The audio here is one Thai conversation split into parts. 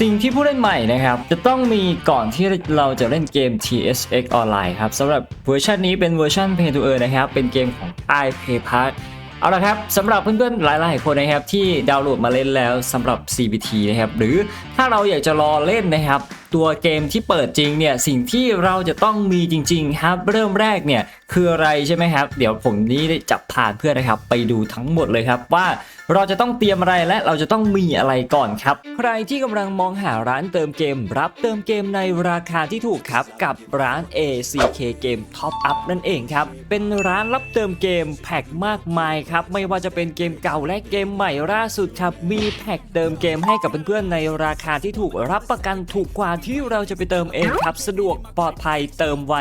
สิ่งที่ผู้เล่นใหม่นะครับ จะต้องมีก่อนที่เราจะเล่นเกม TSX ออนไลน์ครับสำหรับเวอร์ชันนี้เป็นเวอร์ชัน Pay to Earn นะครับ เป็นเกมของ i Pay Park เอาละครับสำหรับเพื่อนๆหลายๆคนนะครับที่ดาวน์โหลดมาเล่นแล้วสำหรับ CBT นะครับหรือถ้าเราอยากจะรอเล่นนะครับ ตัวเกมที่เปิดจริงเนี่ยสิ่งที่เราจะต้องมีจริง ๆ ครับ เริ่มแรกเนี่ยคืออะไรใช่ไหมครับ เดี๋ยวผมนี้ได้จับผ่านเพื่อนนะครับ ไปดูทั้งหมดเลยครับว่าเราจะต้องเตรียมอะไรและเราจะต้องมีอะไรก่อนครับ ใครที่กำลังมองหาร้านเติมเกม รับเติมเกมในราคาที่ถูกครับกับร้าน ACK Game Top Up นั่นเองครับ เป็นร้านรับเติมเกมแพ็คมากมายครับไม่ว่าจะเป็นเกมเก่าและเกมใหม่ล่าสุดครับมีแพ็คเติมเกมให้กับเพื่อนๆในราคาที่ถูกรับประกันถูกกว่าที่เราจะไปเติมเองครับ สะดวกปลอดภัยเติมไว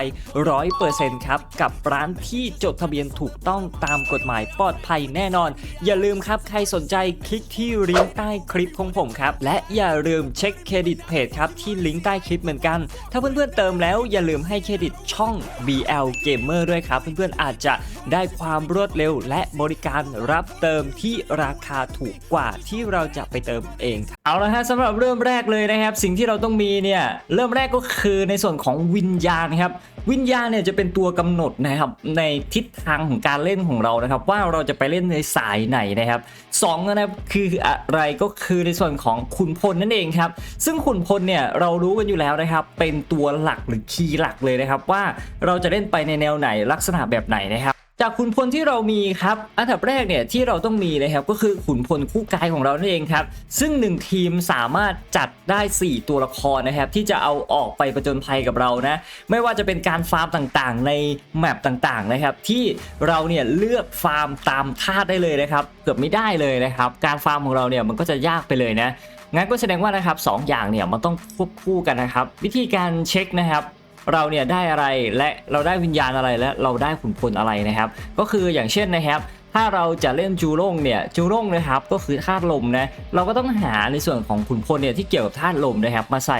ร้อยเปอร์เซ็นต์ครับกับร้านที่จดทะเบียนถูกต้องตามกฎหมายปลอดภัยแน่นอน อย่าลืมครับรสนใจคลิกที่ลิงก์ใต้คลิปของผมครับ และอย่าลืมเช็คเครดิตเพจครับที่ลิงก์ใต้คลิปเหมือนกัน ถ้าเพื่อนๆเติมแล้วอย่าลืมให้เครดิตช่อง BL Gamer ด้วยครับ เพื่อนๆอาจจะได้ความรวดเร็ว และบริการรับเติมที่ราคาถูกกว่าที่เราจะไปเติมเองครับเอาละฮะสำหรับเริ่มแรกเลยนะครับ สิ่งที่เราต้องมีเนี่ยเริ่มแรกก็คือในส่วนของวิญญาณครับ วิญญาณเนี่ยจะเป็นตัวกำหนดนะครับในทิศทางของการเล่นของเรานะครับ ว่าเราจะไปเล่นในสายไหนนะครับสองนะครับคืออะไรก็คือในส่วนของขุนพลนั่นเองครับ ซึ่งขุนพลเนี่ยเรารู้กันอยู่แล้วนะครับ เป็นตัวหลักหรือคีย์หลักเลยนะครับ ว่าเราจะเล่นไปในแนวไหนลักษณะแบบไหนนะครับ จากขุนพลที่เรามีครับ อันดับแรกเนี่ยที่เราต้องมีนะครับก็คือขุนพลคู่กายของเรานั่นเองครับ ซึ่ง 1 ทีมสามารถจัดได้ 4 ตัวละครนะครับที่จะเอาออกไปประจนภัยกับเรานะไม่ว่าจะเป็นการฟาร์มต่างๆ ในแมปต่างๆนะครับที่เราเนี่ยเลือกฟาร์มตามธาตุได้เลยนะครับเกือบไม่ได้เลยนะครับการฟาร์มของเราเนี่ยมันก็จะยากไปเลยนะงั้นก็แสดงว่านะครับสองอย่างเนี่ยมันต้องควบคู่กันนะครับ วิธีการเช็คนะครับ เราเนี่ยได้อะไรและเราได้วิญญาณอะไรและเราได้ขุนพลอะไรนะครับ ก็คืออย่างเช่นนะครับถ้าเราจะเล่นจูร่งเนี่ยจูร่งนะครับก็คือธาตุลมนะเราก็ต้องหาในส่วนของขุนพลเนี่ยที่เกี่ยวกับธาตุลมนะครับมาใส่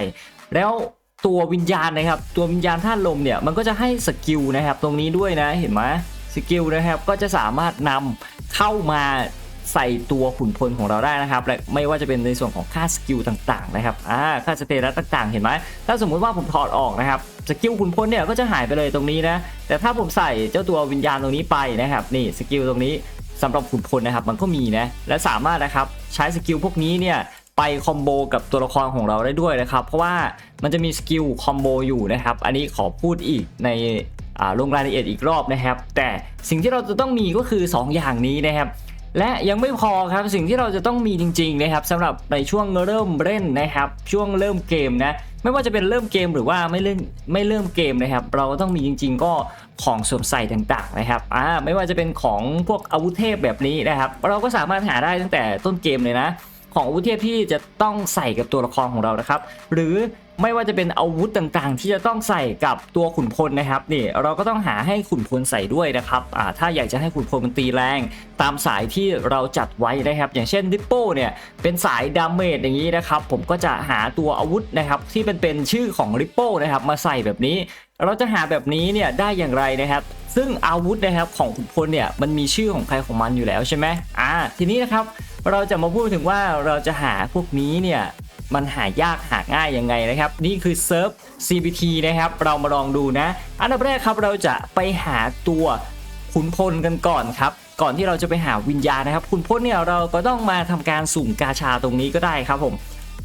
แล้วตัววิญญาณนะครับ ตัววิญญาณธาตุลมเนี่ยมันก็จะให้สกิลนะครับตรงนี้ด้วยนะเห็นไหมสกิลนะครับก็จะสามารถนำเข้ามา ใส่ตัวขุนพลของเราได้นะครับและไม่ว่าจะเป็นในส่วนของค่าสกิลต่างๆนะครับอ่าค่าสเตตัสต่างๆ เห็นไหมถ้าสมมุติว่าผมถอดออกนะครับสกิลขุนพลเนี่ยก็จะหายไปเลยตรงนี้นะแต่ถ้าผมใส่เจ้าตัววิญญาณตรงนี้ไปนะครับนี่สกิลตรงนี้สำหรับขุนพลนะครับมันก็มีนะและสามารถนะครับใช้สกิลพวกนี้เนี่ยไปคอมโบกับตัวละครของเราได้ด้วยนะครับเพราะว่ามันจะมีสกิลคอมโบอยู่นะครับอันนี้ขอพูดอีกในลงรายละเอียดอีกรอบนะครับ แต่สิ่งที่เราจะต้องมีก็คือ 2 อย่างนี้นะครับ และยังไม่พอครับสิ่งที่เราจะต้องมีจริงๆนะครับสำหรับในช่วงเริ่มเล่นนะครับ ช่วงเริ่มเกมนะไม่ว่าจะเป็นเริ่มเกมหรือว่าไม่เล่นไม่เริ่มเกมนะครับ เราก็ต้องมีจริง ๆ ก็ของสวมใส่ต่างๆนะครับอ่าไม่ว่าจะเป็นของพวกอาวุธเทพแบบนี้นะครับ เราก็สามารถหาได้ตั้งแต่ต้นเกมเลยนะ ของอาวุธเทพที่จะต้องใส่กับตัวละครของเรานะครับ หรือ ไม่ว่าจะเป็นอาวุธต่างๆ ที่จะต้องใส่กับตัวขุนพลนะครับนี่เราก็ต้องหาให้ขุนพลใส่ด้วยนะครับอ่าถ้าอยากจะให้ขุนพลมันตีแรง ตามสายที่เราจัดไว้นะครับ อย่างเช่นดิปโป้เนี่ยเป็นสายดาเมจอย่างนี้นะครับ ผมก็จะหาตัวอาวุธนะครับที่เป็นเป็นชื่อของริปโป้นะครับมาใส่แบบนี้ เราจะหาแบบนี้เนี่ยได้อย่างไรนะครับซึ่งอาวุธนะครับของขุนพลเนี่ยมันมีชื่อของใครของมันอยู่แล้วใช่ไหมอ่าทีนี้นะครับเราจะมาพูดถึงว่าเราจะหาพวกนี้เนี่ย มันหายากหาง่ายยังไงนะครับ นี่คือเซิร์ฟ CBT นะครับ เรามาลองดูนะ อันดับแรกครับเราจะไปหาตัวขุนพลกันก่อนครับ ก่อนที่เราจะไปหาวิญญาณนะครับขุนพลเนี่ยเราก็ต้องมาทำการสุ่มกาชาตรงนี้ก็ได้ครับผม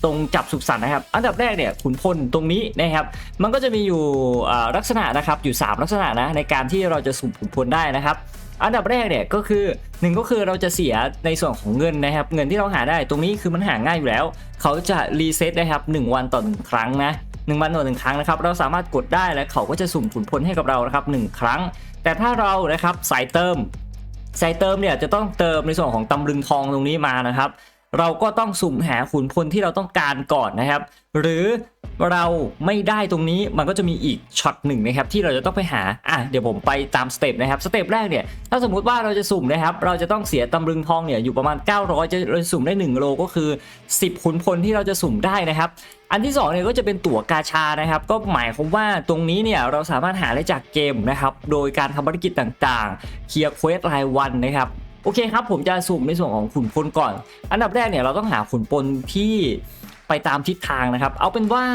ตรงจับสุขสันต์นะครับ อันดับแรกเนี่ยขุนพลตรงนี้นะครับ มันก็จะมีอยู่ลักษณะนะครับอยู่ 3 ลักษณะนะในการที่เราจะสุ่มขุนพลได้นะครับ อันดับแรกเนี่ยก็คือหนึ่งก็คือเราจะเสียในส่วนของเงินนะครับ เงินที่เราหาได้ตรงนี้คือมันหาง่ายอยู่แล้ว เขาจะรีเซ็ตนะครับ1วันต่อหนึ่งครั้งนะหนึ่งวันต่อหนึ่งครั้งนะครับเราสามารถกดได้และเขาก็จะสุ่มขุนพลให้กับเรานะครับหนึ่งครั้ง แต่ถ้าเรานะครับสายเติมสายเติมเนี่ยจะต้องเติมในส่วนของตำลึงทองตรงนี้มานะครับ เราก็ต้องสุ่มหาขุนพลที่เราต้องการก่อนนะครับ หรือเราไม่ได้ตรงนี้มันก็จะมีอีกช็อตหนึ่งนะครับที่เราจะต้องไปหาอะเดี๋ยวผมไปตามสเต็ปนะครับสเต็ปแรกเนี่ยถ้าสมมุติว่าเราจะสุ่มนะครับเราจะต้องเสียตำลึงทองเนี่ยอยู่ประมาณ 900 จะเราสุ่มได้ 1 โลก็คือ 10 ขุนพลที่เราจะสุ่มได้นะครับอันที่2เนี่ยก็จะเป็นตั๋วกาชานะครับก็หมายความว่าตรงนี้เนี่ยเราสามารถหาได้จากเกมนะครับโดยการทำภารกิจต่างๆเคลียร์เควสรายวันนะครับ โอเคครับผมจะสุ่มในส่วนของขุนพลก่อน อันดับแรกเนี่ยเราต้องหาขุนพลที่ไปตามทิศทางนะครับ เอาเป็นว่า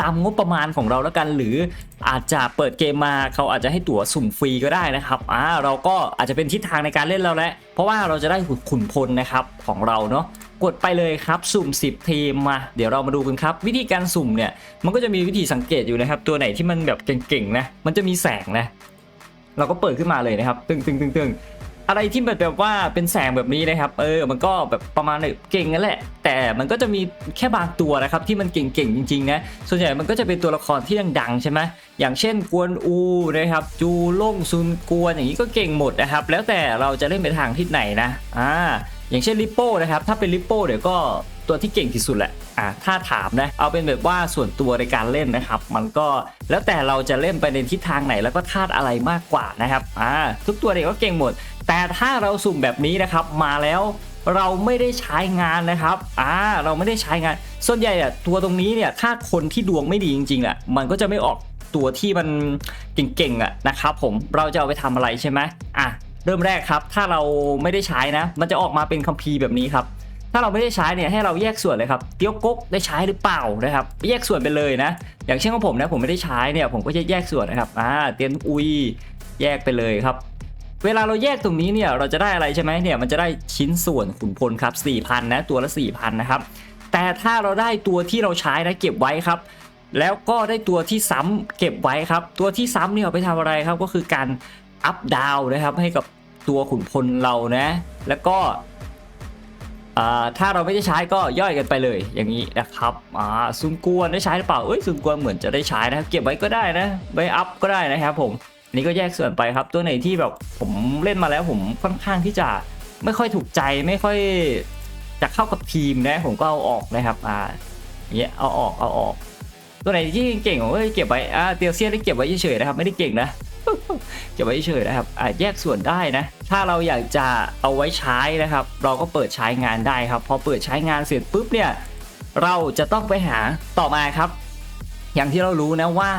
ตามงบประมาณของเราแล้วกัน หรืออาจจะเปิดเกมมาเขาอาจจะให้ตั๋วสุ่มฟรีก็ได้นะครับอ่าเราก็อาจจะเป็นทิศทางในการเล่นเราแล้วเพราะว่าเราจะได้ขุนพลนะครับของเราเนาะกดไปเลยครับสุ่ม 10 ทีมมาเดี๋ยวเรามาดูกันครับ วิธีการสุ่มเนี่ยมันก็จะมีวิธีสังเกตอยู่นะครับ ตัวไหนที่มันแบบเก่งๆนะมันจะมีแสงนะเราก็เปิดขึ้นมาเลยนะครับ ตึงตึงตึงตึง อะไรที่แบบแบบว่าเป็นแสงแบบนี้นะครับ เออ มันก็แบบประมาณเก่งนั่นแหละ แต่มันก็จะมีแค่บางตัวนะครับที่มันเก่งๆจริงๆนะส่วนใหญ่มันก็จะเป็นตัวละครที่ดังๆใช่ไหมอย่างเช่นกวนอูนะครับจูล่งซุนกวนอย่างนี้ก็เก่งหมดนะครับ แล้วแต่เราจะเล่นไปทางทิศไหนนะอ่าอย่างเช่นลิปโป้นะครับถ้าเป็นลิปโป้เดี๋ยวก็ ตัวที่เก่งที่สุดแหละอ่าถ้าถามนะเอาเป็นแบบว่าส่วนตัวในการเล่นนะครับ มันก็แล้วแต่เราจะเล่นไปในทิศทางไหนแล้วก็ธาตุอะไรมากกว่านะครับอ่าทุกตัวเด็กก็เก่งหมด แต่ถ้าเราสุ่มแบบนี้นะครับมาแล้วเราไม่ได้ใช้งานนะครับ อ่า เราไม่ได้ใช้งาน ส่วนใหญ่อะตัวตรงนี้เนี่ย ถ้าคนที่ดวงไม่ดีจริงๆอะมันก็จะไม่ออกตัวที่มันเก่งๆอะนะครับผม เราจะเอาไปทำอะไรใช่ไหมอะ เริ่มแรกครับ ถ้าเราไม่ได้ใช้นะ มันจะออกมาเป็นคัมภีร์แบบนี้ครับ ถ้าเราไม่ได้ใช้เนี่ยให้เราแยกส่วนเลยครับเตี้ยวก๊กได้ใช้หรือเปล่านะครับแยกส่วนไปเลยนะ อย่างเช่นของผมนะผมไม่ได้ใช้เนี่ยผมก็จะแยกส่วนนะครับอ่าเตียนอุยแยกไปเลยครับ เวลาเราแยกตรงนี้เนี่ยเราจะได้อะไรใช่ไหมเนี่ยมันจะได้ชิ้นส่วนขุนพลครับ4,000นะตัวละ4,000นะครับแต่ถ้าเราได้ตัวที่เราใช้นะเก็บไว้ครับแล้วก็ได้ตัวที่ซ้ำเก็บไว้ครับ ตัวที่ซ้ำเนี่ยเอาไปทำอะไรครับก็คือการอัพดาวนะครับให้กับตัวขุนพลเรานะ แล้วก็ ถ้าเราไม่ได้ใช้ก็ย่อยกันไปเลยอย่างนี้นะครับอ่าซุนกวนได้ใช้หรือเปล่าเอ้ยซุนกวนเหมือนจะได้ใช้นะครับเก็บไว้ก็ได้นะไว้อัพก็ได้นะครับผมอันนี้ก็แยกส่วนไปครับตัวไหนที่แบบผมเล่นมาแล้วผมค่อนข้างที่จะไม่ค่อยถูกใจไม่ค่อยจะเข้ากับทีมนะผมก็เอาออกนะครับอ่าอย่างเงี้ยเอาออกเอาออก ตัวไหนที่เก่งผมก็เก็บไว้อ่าเตียวเซียนได้เก็บไว้เฉยๆนะครับไม่ได้เก่งนะเก็บไว้เฉยๆนะครับอ่าแยกส่วนได้นะ ถ้าเราอยากจะเอาไว้ใช้นะครับ เราก็เปิดใช้งานได้ครับ พอเปิดใช้งานเสร็จปุ๊บเนี่ย เราจะต้องไปหาต่อมาครับ อย่างที่เรารู้นะว่า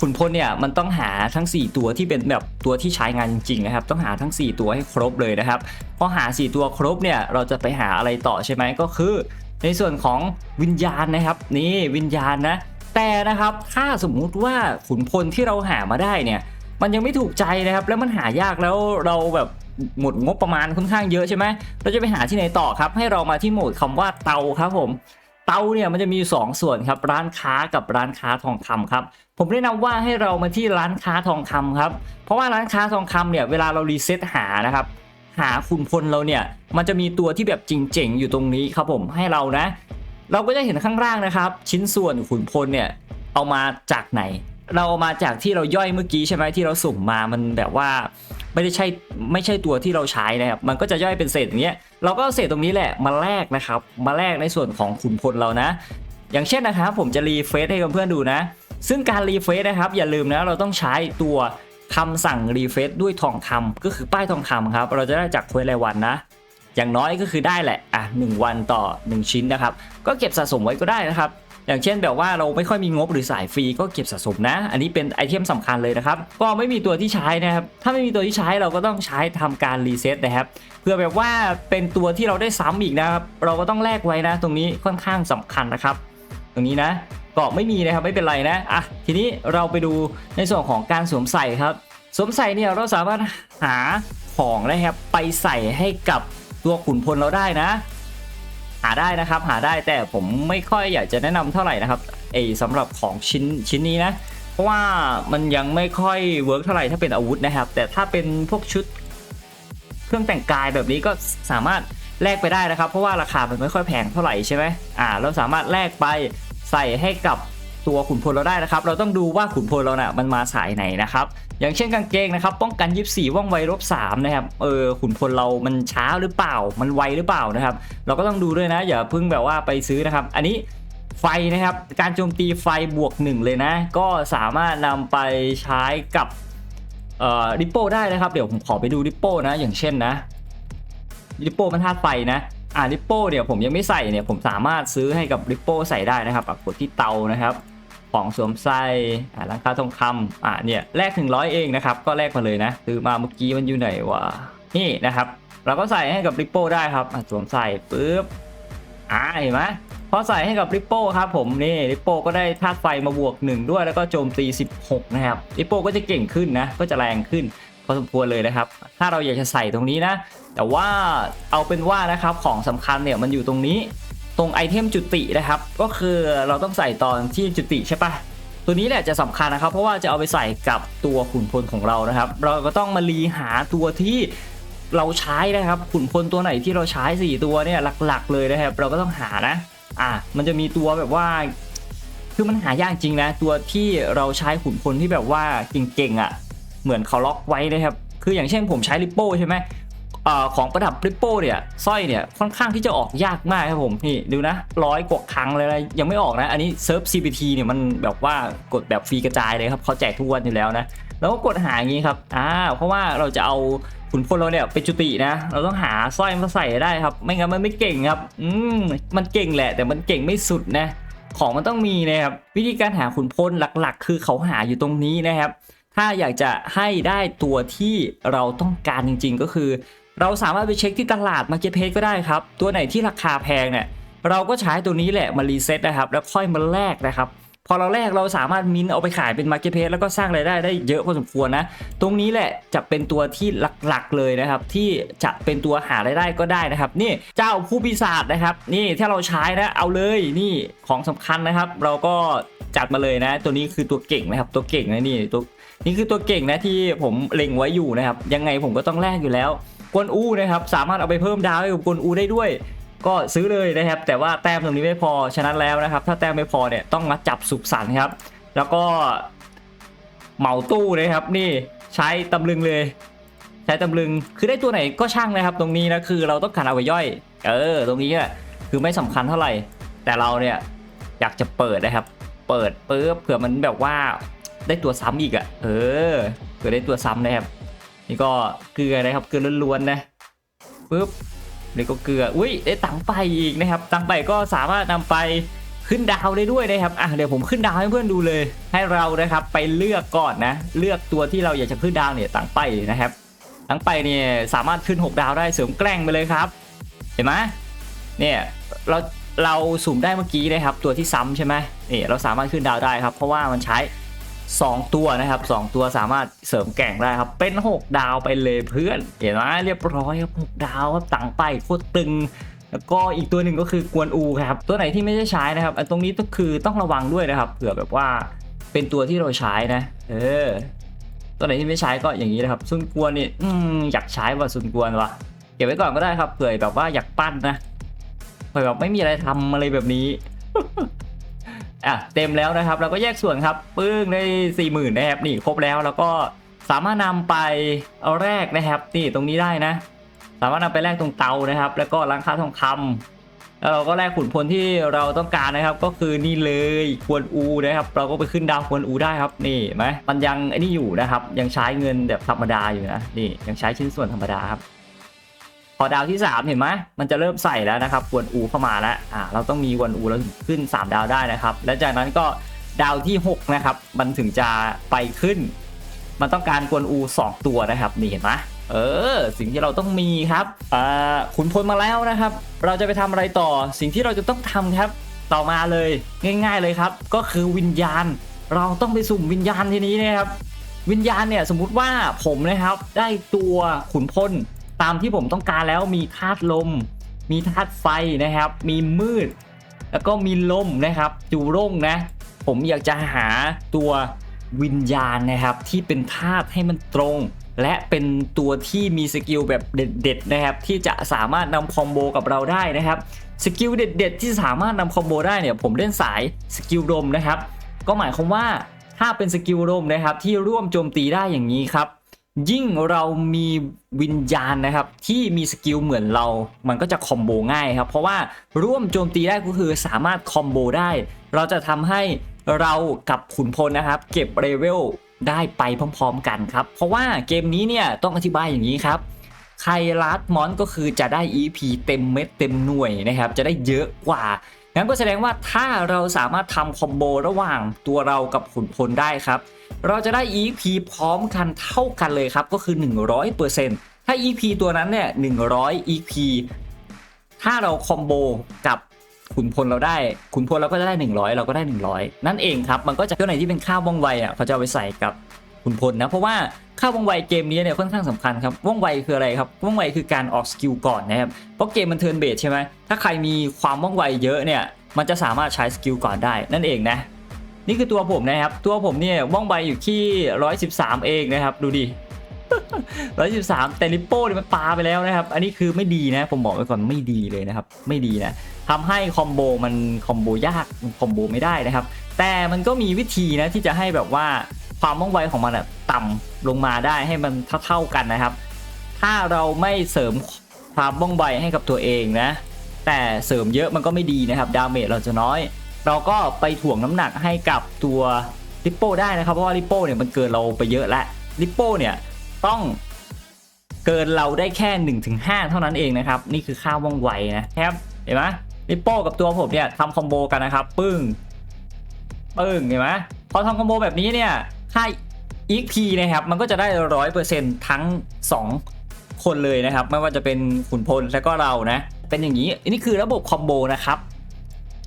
ขุนพลเนี่ยมันต้องหาทั้ง 4 ตัวที่เป็นแบบตัวที่ใช้งานจริงๆนะครับ ต้องหาทั้ง 4 ตัวให้ครบเลยนะครับพอหา 4 ตัวครบเนี่ยเราจะไปหาอะไรต่อใช่ไหมก็คือ ในส่วนของวิญญาณนะครับนี่วิญญาณนะแต่นะครับถ้าสมมุติว่าขุนพลที่เราหามาได้เนี่ย มันยังไม่ถูกใจนะครับ แล้วมันหายากแล้วเราแบบหมดงบประมาณค่อนข้างเยอะใช่ไหมเราจะไปหาที่ไหนต่อครับ ให้เรามาที่โหมดคำว่าเตาครับผม เตาเนี่ยมันจะมีอยู่สองส่วนครับ ร้านค้ากับร้านค้าทองคำครับ ผมแนะนำว่าให้เรามาที่ร้านค้าทองคำครับ เพราะว่าร้านค้าทองคำเนี่ยเวลาเรารีเซ็ตหานะครับหาขุนพลเราเนี่ย มันจะมีตัวที่แบบจริงๆอยู่ตรงนี้ครับผมให้เรานะ เราก็จะเห็นข้างล่างนะครับ ชิ้นส่วนขุนพลเนี่ยเอามาจากไหน เราเอามาจากที่เราย่อยเมื่อกี้ใช่ไหมที่เราสุ่มมามันแบบว่าไม่ได้ใช่ไม่ใช่ตัวที่เราใช้นะครับมันก็จะย่อยเป็นเศษอย่างเงี้ยเราก็เอาเศษตรงนี้แหละมาแลกนะครับ มาแลกในส่วนของขุนพลเรานะ อย่างเช่นนะครับผมจะรีเฟซให้เพื่อนๆดูนะ ซึ่งการรีเฟซนะครับ อย่าลืมนะเราต้องใช้ตัวคำสั่งรีเฟซด้วยทองคำก็คือป้ายทองคำครับ เราจะได้จากเควสรายวันนะ อย่างน้อยก็คือได้แหละอะหนึ่งวันต่อ 1 ชิ้นนะครับ ก็เก็บสะสมไว้ก็ได้นะครับ อย่างเช่นแบบว่าเราไม่ค่อยมีงบหรือสายฟรีก็เก็บสะสมนะ อันนี้เป็นไอเทมสำคัญเลยนะครับ ก็ไม่มีตัวที่ใช้นะครับ ถ้าไม่มีตัวที่ใช้เราก็ต้องใช้ทำการรีเซ็ตนะครับเพื่อแบบว่าเป็นตัวที่เราได้ซ้ำอีกนะครับ เราก็ต้องแลกไว้นะ ตรงนี้ค่อนข้างสำคัญนะครับ ตรงนี้นะก็ไม่มีนะครับไม่เป็นไรนะอะทีนี้เราไปดูในส่วนของการสวมใส่ครับ สวมใส่เนี่ยเราสามารถหาของนะครับไปใส่ให้กับตัวขุนพลเราได้นะาได้นะครับหาได้แต่ผมไม่ค่อยอยากจะแนะนำเท่าไหร่นะครับเอสำหรับของชิ้นชิ้นนี้นะ เพราะว่ามันยังไม่ค่อยเวิร์กเท่าไหร่ถ้าเป็นอาวุธนะครับ แต่ถ้าเป็นพวกชุดเครื่องแต่งกายแบบนี้ก็สามารถแลกไปได้นะครับ เพราะว่าราคามันไม่ค่อยแพงเท่าไหร่ใช่ไหมอ่าเราสามารถแลกไปใส่ให้กับ ตัวขุนพลเราได้นะครับ เราต้องดูว่าขุนพลเรานะ่ะมันมาสายไหนนะครับ อย่างเช่นกางเกงนะครับ ป้องกัน 24 ว่องไวลบ3นะครับ เออขุนพลเรามันช้าหรือเปล่า มันไวหรือเปล่านะครับ เราก็ต้องดูด้วยนะ อย่าเพิ่งแบบว่าไปซื้อนะครับ อันนี้ไฟนะครับ การโจมตีไฟบวกหนึ่งเลยนะ ก็สามารถนำไปใช้กับเอ่อริปโป้ได้นะครับ เดี๋ยวผมขอไปดูริปโป้นะ อย่างเช่นนะริปโป้มันธาตุไฟนะอ่าริปโป้เนี่ยผมยังไม่ใส่เนี่ยผมสามารถซื้อให้กับริปโป้ใส่ได้นะครับกดที่เตานะครับ ของสวมใส่อ่าร้านค้าทองคำอ่าเนี่ยแลกถึงร้อยเองนะครับก็แลกมาเลยนะซื้อมาเมื่อกี้มันอยู่ไหนวะนี่นะครับเราก็ใส่ให้กับริปโป้ได้ครับอะสวมใส่ปุ๊บอ่าเห็นไหมพอใส่ให้กับริปโป้ครับผมนี่ริปโป้ก็ได้ธาตุไฟมาบวก 1 ด้วยแล้วก็โจมตี 16 นะครับริปโป้ก็จะเก่งขึ้นนะก็จะแรงขึ้นพอสมควรเลยนะครับ ถ้าเราอยากจะใส่ตรงนี้นะ แต่ว่าเอาเป็นว่านะครับของสำคัญเนี่ยมันอยู่ตรงนี้ ตรงไอเทมจุตินะครับ ก็คือเราต้องใส่ตอนที่จุติใช่ปะตัวนี้แหละจะสำคัญนะครับ เพราะว่าจะเอาไปใส่กับตัวขุนพลของเรานะครับ เราก็ต้องมารีหาตัวที่เราใช้นะครับขุนพลตัวไหนที่เราใช้ 4 ตัวเนี่ยหลักๆ เลยนะครับ เราก็ต้องหานะ อะมันจะมีตัวแบบว่าคือมันหายากจริงนะ ตัวที่เราใช้ขุนพลที่แบบว่าเก่งๆอะ เหมือนเขาล็อกไว้นะครับ คืออย่างเช่นผมใช้ริปโป้ใช่ไหม อของประดับริปโป้เนี่ยสร้อยเนี่ยค่อนข้างที่จะออกยากมากครับผมนี่ดูนะร้อยกว่าครั้งเลยนะยังไม่ออกนะ อันนี้เซิร์ฟ CPT เนี่ยมันแบบว่ากดแบบฟรีกระจายเลยครับเขาแจกทุกวันอยู่แล้วนะแล้วก็กดหาอย่างนี้ครับอ่าเพราะว่าเราจะเอาขุนพลเราเนี่ยไปจุตินะ เราต้องหาสร้อยมาใส่ได้ครับ ไม่งั้นมันไม่เก่งครับ อืมมันเก่งแหละ แต่มันเก่งไม่สุดนะของมันต้องมีนะครับวิธีการหาขุนพลหลักๆ คือเขาหาอยู่ตรงนี้นะครับ ถ้าอยากจะให้ได้ตัวที่เราต้องการจริง ๆ ก็คือ เราสามารถไปเช็คที่ตลาดมาร์เก็ตเพจก็ได้ครับ ตัวไหนที่ราคาแพงเนี่ยเราก็ใช้ตัวนี้แหละมารีเซ็ตนะครับแล้วค่อยมาแลกนะครับพอเราแลกเราสามารถมินเอาไปขายเป็นมาร์เก็ตเพจแล้วก็สร้างรายได้ได้เยอะพอสมควรนะ ตรงนี้แหละจะเป็นตัวที่หลักๆเลยนะครับ ที่จะเป็นตัวหารายได้ก็ได้นะครับ นี่เจ้าผู้ปีศาจนะครับ นี่ถ้าเราใช้นะเอาเลยนี่ของสำคัญนะครับ เราก็จัดมาเลยนะ ตัวนี้คือตัวเก่งนะครับ ตัวเก่งนะนี่ตัวนี่คือตัวเก่งนะที่ผมเล็งไว้อยู่นะครับ ยังไงผมก็ต้องแลกอยู่แล้ว กวนอูนะครับสามารถเอาไปเพิ่มดาวให้กับกวนอูได้ด้วย ก็ซื้อเลยนะครับ แต่ว่าแต้มตรงนี้ไม่พอฉะนั้นแล้วนะครับ ถ้าแต้มไม่พอเนี่ยต้องมาจับสุขสันต์ครับ แล้วก็เหมาตู้นะครับนี่ใช้ตำลึงเลย ใช้ตำลึงคือได้ตัวไหนก็ช่างนะครับ ตรงนี้นะคือเราต้องการเอาไปย่อย เออ ตรงนี้อะคือไม่สำคัญเท่าไหร่ แต่เราเนี่ยอยากจะเปิดนะครับ เปิดปุ๊บเผื่อมันแบบว่าได้ตัวซ้ำอีกอะเออเผื่อได้ตัวซ้ำนะครับ นี่ก็เกลือนะครับเกลือล้วนๆนะปุ๊บนี่ก็เกลืออุ้ยได้ตังไปอีกนะครับตังไปก็สามารถนำไปขึ้นดาวได้ด้วยนะครับอะเดี๋ยวผมขึ้นดาวให้เพื่อนดูเลย ให้เรานะครับไปเลือกก่อนนะ เลือกตัวที่เราอยากจะขึ้นดาวเนี่ยตังไปนะครับตังไปเนี่ยสามารถขึ้น 6 ดาวได้เสริมแกล้งไปเลยครับ เห็นไหมเนี่ยเราเราสุ่มได้เมื่อกี้นะครับตัวที่ซ้ำใช่ไหมนี่เราสามารถขึ้นดาวได้ครับ เพราะว่ามันใช้ 2 ตัวนะครับ 2 ตัวสามารถเสริมแก่งได้ครับ เป็น 6 ดาวไปเลยเพื่อน เห็นไหมเรียบร้อยครับ 6 ดาวครับตังไปโคตรตึงแล้วก็อีกตัวหนึ่งก็คือกวนอูครับ ตัวไหนที่ไม่ได้ใช้นะครับอันตรงนี้ก็คือต้องระวังด้วยนะครับเผื่อแบบว่าเป็นตัวที่เราใช้นะ เออ ตัวไหนที่ไม่ใช้ก็อย่างนี้นะครับซุนกวนนี่อืมอยากใช้ว่าซุนกวนวะเก็บไว้ก่อนก็ได้ครับเผื่อแบบว่าอยากปั้นนะเผื่อแบบไม่มีอะไรทำอะไรแบบนี้ อะเต็มแล้วนะครับเราก็แยกส่วนครับปึ้งได้สี่หมื่นนะครับนี่ครบแล้วแล้วก็สามารถนำไปเอาแรกนะครับนี่ตรงนี้ได้นะ สามารถนำไปแลกตรงเตานะครับ แล้วก็ร้านค้าทองคำแล้วเราก็แลกขุนพลที่เราต้องการนะครับ ก็คือนี่เลยควนอูนะครับ เราก็ไปขึ้นดาวควนอูได้ครับนี่ไหมมันยังไอ้นี่อยู่นะครับ ยังใช้เงินแบบธรรมดาอยู่นะนี่ยังใช้ชิ้นส่วนธรรมดาครับ พอดาวที่ 3 เห็นไหมมันจะเริ่มใส่แล้วนะครับกวนอูเข้ามาแล้วอ่าเราต้องมีกวนอูแล้วขึ้น 3 ดาวได้นะครับ และจากนั้นก็ดาวที่ 6 นะครับ มันถึงจะไปขึ้น มันต้องการกวนอู 2 ตัวนะครับ นี่เห็นไหมเออ สิ่งที่เราต้องมีครับอ่าขุนพลมาแล้วนะครับ เราจะไปทำอะไรต่อ สิ่งที่เราจะต้องทำครับ ต่อมาเลยง่าย ๆเลยครับ ก็คือวิญญาณ เราต้องไปสุ่มวิญญาณทีนี้นะครับ วิญญาณเนี่ยสมมุติว่าผมนะครับ ได้ตัวขุนพล ตามที่ผมต้องการแล้วมีธาตุลม มีธาตุไฟนะครับ มีมืด แล้วก็มีลมนะครับจูร่งนะ ผมอยากจะหาตัววิญญาณนะครับ ที่เป็นธาตุให้มันตรง และเป็นตัวที่มีสกิลแบบเด็ดๆนะครับ ที่จะสามารถนำคอมโบกับเราได้นะครับสกิลเด็ดๆที่สามารถนำคอมโบได้เนี่ยผมเล่นสายสกิลดมนะครับ ก็หมายความว่าถ้าเป็นสกิลดมนะครับที่ร่วมโจมตีได้อย่างนี้ครับ ยิ่งเรามีวิญญาณนะครับ ที่มีสกิลเหมือนเรา มันก็จะคอมโบง่ายครับ เพราะว่าร่วมโจมตีได้ก็คือสามารถคอมโบได้ เราจะทำให้เรากับขุนพลนะครับ เก็บเลเวลได้ไปพร้อม ๆ กันครับ เพราะว่าเกมนี้เนี่ยต้องอธิบายอย่างนี้ครับ ใครลัดมอนก็คือจะได้ EP เต็มเม็ดเต็มหน่วยนะครับ จะได้เยอะกว่างั้นก็แสดงว่าถ้าเราสามารถทำคอมโบระหว่างตัวเรากับขุนพลได้ครับ เราจะได้ EP พร้อมกันเท่ากันเลยครับ ก็คือ 100%ถ้า EP ตัวนั้นเนี่ย100 EP ถ้าเราคอมโบกับขุนพลเราได้ขุนพลเราก็จะได้ 100 เราก็ได้ 100 นั่นเองครับ มันก็จะตัวไหนที่เป็นข้าวว่องไวอะเขาจะเอาไปใส่กับ ขุนพลนะ เพราะว่าข้าวว่องไวเกมนี้เนี่ยค่อนข้างสำคัญครับว่องไวคืออะไรครับว่องไวคือการออกสกิลก่อนนะครับเพราะเกมมันเทิร์นเบสใช่ไหมถ้าใครมีความว่องไวเยอะเนี่ยมันจะสามารถใช้สกิลก่อนได้นั่นเองนะนี่คือตัวผมนะครับ ตัวผมเนี่ยว่องไวอยู่ที่ 113 เองนะครับ ดูดิ 113 แต่ลิปโป้เนี่ยมันปาไปแล้วนะครับ อันนี้คือไม่ดีนะ ผมบอกไว้ก่อนไม่ดีเลยนะครับ ไม่ดีนะทำให้คอมโบมันคอมโบยากคอมโบไม่ได้นะครับ แต่มันก็มีวิธีนะที่จะให้แบบว่า ความว่องไวของมันต่ำลงมาได้ให้มันเท่าๆกันนะครับ ถ้าเราไม่เสริมความว่องไวให้กับตัวเองนะ แต่เสริมเยอะมันก็ไม่ดีนะครับ ดาเมจเราจะน้อย เราก็ไปถ่วงน้ำหนักให้กับตัวลิปโป้ได้นะครับ เพราะว่าลิปโป้เนี่ยมันเกินเราไปเยอะแล้วลิปโป้เนี่ยต้องเกินเราได้แค่1นถึงหเท่านั้นเองนะครับ นี่คือค่าว่องไวนะครับ เห็นไหมลิปโป้กับตัวผมเนี่ยทำคอมโบกันนะครับ ปึ้ง ปึ้ง เห็นไหมพอทำคอมโบแบบนี้เนี่ย ค่า EXP นะครับ มันก็จะได้ร้อยเปอร์เซ็นต์ทั้ง 2 คนเลยนะครับ ไม่ว่าจะเป็นขุนพลและก็เรานะ เป็นอย่างนี้อันนี้คือระบบคอมโบนะครับ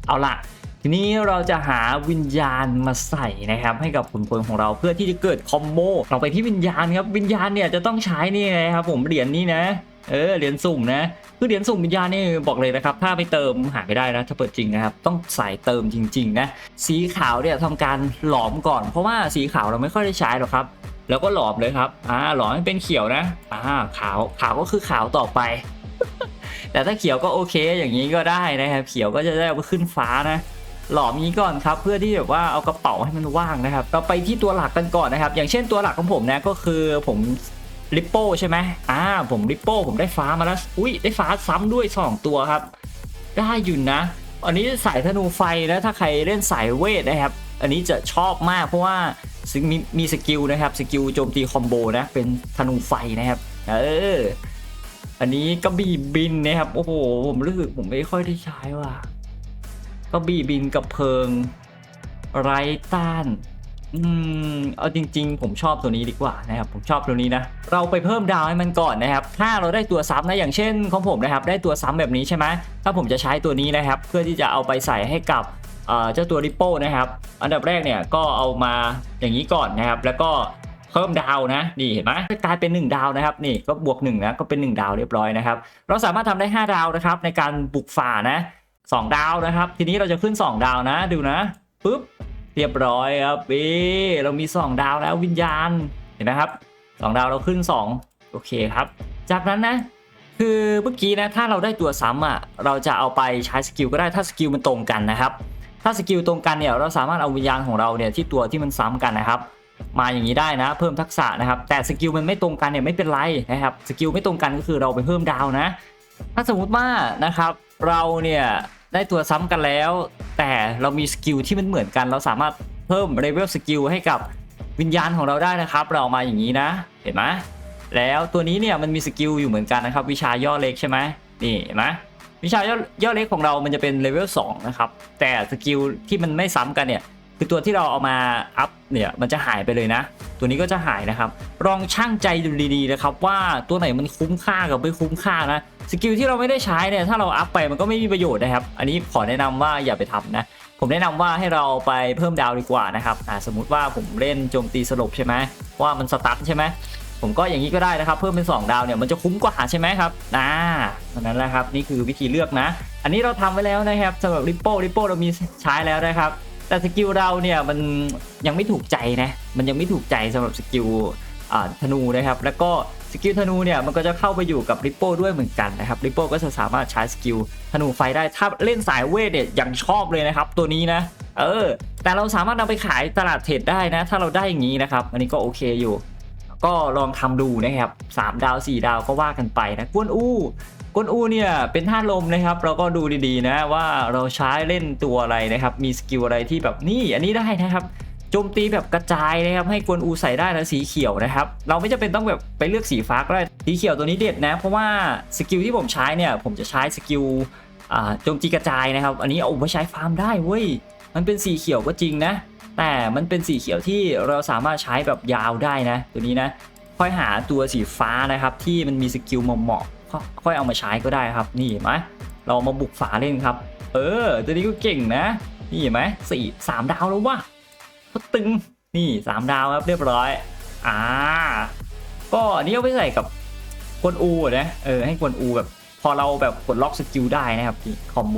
เอาล่ะ ทีนี้เราจะหาวิญญาณมาใส่นะครับ ให้กับขุนพลของเราเพื่อที่จะเกิดคอมโบเราไปที่วิญญาณครับ วิญญาณเนี่ยจะต้องใช้นี่นะครับผมเหรียญนี้นะ เออเหรียญสุ่มนะคือเหรียญสุ่มวิญญาณนี่บอกเลยนะครับ ถ้าไปเติมหาไม่ได้นะถ้าเปิดจริงนะครับ ต้องใส่เติมจริง ๆ นะ สีขาวเนี่ยทำการหลอมก่อน เพราะว่าสีขาวเราไม่ค่อยได้ใช้หรอกครับ แล้วก็หลอมเลยครับอ่าหลอมให้เป็นเขียวนะอ่าขาวขาวก็คือขาวต่อไป แต่ถ้าเขียวก็โอเค อย่างนี้ก็ได้นะครับ เขียวก็จะได้เอาไปขึ้นฟ้านะหลอมนี้ก่อนครับเพื่อที่แบบว่าเอากระเป๋าให้มันว่างนะครับ เราไปที่ตัวหลักกันก่อนนะครับ อย่างเช่นตัวหลักของผมนะก็คือผม ลิปโป้ใช่ไหมอ่าผมลิปโป้ผมได้ฟ้ามาแล้ว อุ้ยได้ฟ้าซ้ำด้วย 2 ตัวครับ ได้อยู่นะ อันนี้สายธนูไฟนะถ้าใครเล่นสายเวทนะครับ อันนี้จะชอบมากเพราะว่ามีมีสกิลนะครับสกิลโจมตีคอมโบนะเป็นธนูไฟนะครับเอออันนี้กระบี่บินนะครับโอ้โหผมรู้สึกผมไม่ค่อยได้ใช้ว่ะกระบี่บินกับเพลิง ไรต้าน อืมเอาจริง ๆ ผมชอบตัวนี้ดีกว่านะครับผมชอบตัวนี้นะ เราไปเพิ่มดาวให้มันก่อนนะครับ ถ้าเราได้ตัวซ้ำนะอย่างเช่นของผมนะครับ ได้ตัวซ้ำแบบนี้ใช่ไหมถ้าผมจะใช้ตัวนี้นะครับ เพื่อที่จะเอาไปใส่ให้กับเจ้าตัวริปโป้นะครับ อันดับแรกเนี่ยก็เอามาอย่างนี้ก่อนนะครับ แล้วก็เพิ่มดาวนะนี่เห็นไหมกลายเป็น 1 ดาวนะครับนี่ก็บวก1นะก็เป็น 1 ดาวเรียบร้อยนะครับ เราสามารถทำได้ 5 ดาวนะครับ ในการบุกฝ่านะ 2 ดาวนะครับ ทีนี้เราจะขึ้น 2 ดาวนะ ดูนะปุ๊บ เรียบร้อยครับเอเรามี 2 ดาวแล้ววิญญาณเห็นไหมครับ 2 ดาวเราขึ้น 2 โอเคครับ จากนั้นนะ คือเมื่อกี้นะถ้าเราได้ตัวซ้ำอะเราจะเอาไปใช้สกิลก็ได้ถ้าสกิลมันตรงกันนะครับ ถ้าสกิลตรงกันเนี่ยเราสามารถเอาวิญญาณของเราเนี่ยที่ตัวที่มันซ้ำกันนะครับ มาอย่างนี้ได้นะ เพิ่มทักษะนะครับ แต่สกิลมันไม่ตรงกันเนี่ยไม่เป็นไรนะครับสกิลไม่ตรงกันก็คือเราไปเพิ่มดาวนะ ถ้าสมมุติว่านะครับเราเนี่ยได้ตัวซ้ำกันแล้ว แต่เรามีสกิลที่มันเหมือนกัน เราสามารถเพิ่มเลเวลสกิลให้กับวิญญาณของเราได้นะครับ เราเอามาอย่างนี้นะ เห็นไหมแล้วตัวนี้เนี่ยมันมีสกิลอยู่เหมือนกันนะครับ วิชาย่อเล็กใช่ไหมนี่เห็นไหมวิชาย่อย่อเล็กของเรามันจะเป็นเลเวล2นะครับแต่สกิลที่มันไม่ซ้ำกันเนี่ยคือตัวที่เราเอามาอัพเนี่ยมันจะหายไปเลยนะ ตัวนี้ก็จะหายนะครับลองช่างใจดูดีๆนะครับว่าตัวไหนมันคุ้มค่ากับไม่คุ้มค่านะ สกิลที่เราไม่ได้ใช้เนี่ยถ้าเราอัพไปมันก็ไม่มีประโยชน์นะครับ อันนี้ขอแนะนำว่าอย่าไปทำนะ ผมแนะนำว่าให้เราไปเพิ่มดาวดีกว่านะครับอ่าสมมุติว่าผมเล่นโจมตีสลบใช่ไหมว่ามันสตันใช่ไหมผมก็อย่างนี้ก็ได้นะครับ เพิ่มเป็น 2 ดาวเนี่ยมันจะคุ้มกว่าใช่ไหมครับอ่านั้นแหละครับนี่คือวิธีเลือกนะ อันนี้เราทำไว้แล้วนะครับสำหรับริปโป้ริปโป้เรามีใช้แล้วนะครับแต่สกิลเราเนี่ยมันยังไม่ถูกใจนะ มันยังไม่ถูกใจสำหรับสกิล ธนูนะครับ แล้วก็สกิลธนูเนี่ยมันก็จะเข้าไปอยู่กับริปโป้ด้วยเหมือนกันนะครับริปโป้ก็จะสามารถใช้สกิลธนูไฟได้ถ้าเล่นสายเวทเนี่ยยังชอบเลยนะครับ ตัวนี้นะเออ แต่เราสามารถนำไปขายตลาดเทรดได้นะ ถ้าเราได้อย่างนี้นะครับ อันนี้ก็โอเคอยู่ ก็ลองทำดูนะครับ 3 ดาว 4 ดาวก็ว่ากันไปนะกวนอู้กวนอูเนี่ยเป็นท่าลมนะครับ เราก็ดูดีๆนะว่าเราใช้เล่นตัวอะไรนะครับ มีสกิลอะไรที่แบบนี่อันนี้ได้นะครับ โจมตีแบบกระจายนะครับให้กวนอูใส่ได้นะสีเขียวนะครับ เราไม่จำเป็นต้องแบบไปเลือกสีฟ้าก็ได้สีเขียวตัวนี้เด็ดนะ เพราะว่าสกิลที่ผมใช้เนี่ยผมจะใช้สกิลโจมตีกระจายนะครับ อันนี้เอาไปใช้ฟาร์มได้เว้ยมันเป็นสีเขียวก็จริงนะ แต่มันเป็นสีเขียวที่เราสามารถใช้แบบยาวได้นะ ตัวนี้นะค่อยหาตัวสีฟ้านะครับ ที่มันมีสกิลเหมาะๆค่อยเอามาใช้ก็ได้ครับ นี่เห็นไหมเรามาบุกฝาเล่นครับ เออ ตัวนี้ก็เก่งนะ นี่เห็นไหมสี่สามดาวแล้ววะ ตึงนี่สามดาวครับเรียบร้อย อ่า ก็อันนี้เอาไปใส่กับกวนอูนะเออให้กวนอูแบบพอเราแบบกดล็อกสกิลได้นะครับนี่คอมโบ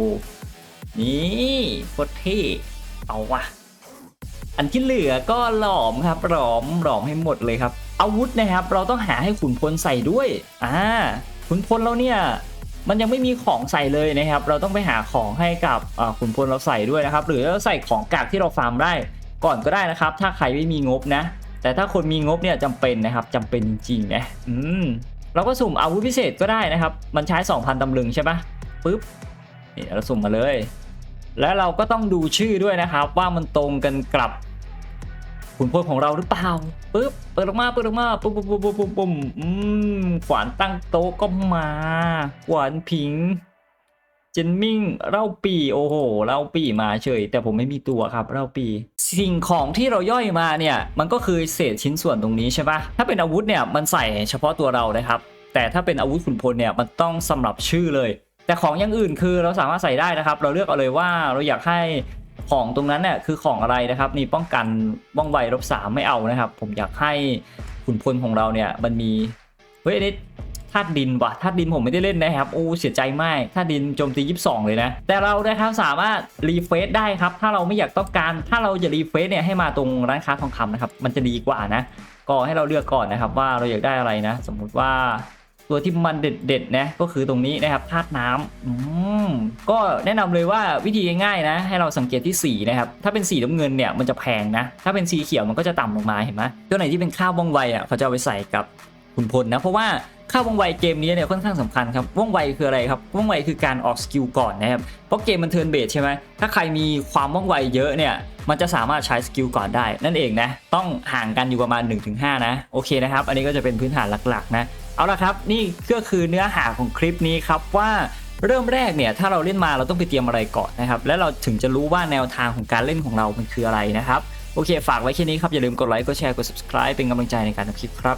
นี่โคตรเท่เอาวะอันที่เหลือก็หลอมครับหลอมหลอมให้หมดเลยครับ อาวุธนะครับ เราต้องหาให้ขุนพลใส่ด้วยอ่าขุนพลเราเนี่ยมันยังไม่มีของใส่เลยนะครับ เราต้องไปหาของให้กับอ่าขุนพลเราใส่ด้วยนะครับ หรือเราใส่ของกากที่เราฟาร์มได้ ก่อนก็ได้นะครับ ถ้าใครไม่มีงบนะ แต่ถ้าคนมีงบเนี่ยจำเป็นนะครับจำเป็นจริงๆนะอืมเราก็สุ่มอาวุธพิเศษก็ได้นะครับ มันใช้ 2,000ตำลึงใช่ปะปึ๊บนี่เราสุ่มมาเลย แล้วเราก็ต้องดูชื่อด้วยนะครับ ว่ามันตรงกันกับขุนพลของเราหรือเปล่าปึ๊บเปิดออกมาเปิดออกมาปุ๊บปุ๊บปุ๊บปุ๊บปุ๊บปุ๊บอืมขวานตั้งโต๊ะก็มาขวานผิงเจนมิงเล่าปีโอ้โหเล่าปีมาเฉย แต่ผมไม่มีตัวครับเล่าปี สิ่งของที่เราย่อยมาเนี่ยมันก็คือเศษชิ้นส่วนตรงนี้ใช่ปะถ้าเป็นอาวุธเนี่ยมันใส่เฉพาะตัวเรานะครับ แต่ถ้าเป็นอาวุธขุนพลเนี่ยมันต้องสำหรับชื่อเลย แต่ของอย่างอื่นคือเราสามารถใส่ได้นะครับ เราเลือกเอาเลยว่าเราอยากให้ของตรงนั้นเนี่ยคือของอะไรนะครับนี่ป้องกันว่องไวรบสามไม่เอานะครับ ผมอยากให้ขุนพลของเราเนี่ยมันมีเฮ้ยนนี้ ธาตุดินว่ะธาตุดินผมไม่ได้เล่นนะครับโอ้เสียใจมากธาตุดินโจมตี 22 เลยนะ แต่เรานะครับสามารถรีเฟซได้ครับ ถ้าเราไม่อยากต้องการ ถ้าเราจะรีเฟซเนี่ยให้มาตรงร้านค้าทองคำนะครับ มันจะดีกว่านะ ก็ให้เราเลือกก่อนนะครับ ว่าเราอยากได้อะไรนะ สมมุติว่าตัวที่มันเด็ดๆนะก็คือตรงนี้นะครับธาตุน้ำอืมก็แนะนำเลยว่าวิธีง่ายๆนะ ให้เราสังเกตที่สีนะครับถ้าเป็นสีน้ำเงินเนี่ยมันจะแพงนะ ถ้าเป็นสีเขียวมันก็จะต่ำลงมาเห็นไหมตัวไหนที่เป็นข้าวว่องไวอะเขาจะเอาไปใส่กับขุนพลนะ เพราะว่า ข้าวว่องไวเกมนี้เนี่ยค่อนข้างสำคัญครับว่องไวคืออะไรครับว่องไวคือการออกสกิลก่อนนะครับเพราะเกมมันเทิร์นเบสใช่ไหมถ้าใครมีความว่องไวเยอะเนี่ยมันจะสามารถใช้สกิลก่อนได้ นั่นเองนะต้องห่างกันอยู่ประมาณ 1-5 นะโอเคนะครับ อันนี้ก็จะเป็นพื้นฐานหลักๆนะเอาละครับนี่ก็คือเนื้อหาของคลิปนี้ครับว่าเริ่มแรกเนี่ยถ้าเราเล่นมาเราต้องไปเตรียมอะไรก่อนนะครับแล้วเราถึงจะรู้ว่าแนวทางของการเล่นของเรามันคืออะไรนะครับโอเค ฝากไว้แค่นี้ครับ อย่าลืมกดไลค์กดแชร์กด subscribe เป็นกำลังใจในการทำคลิปครับ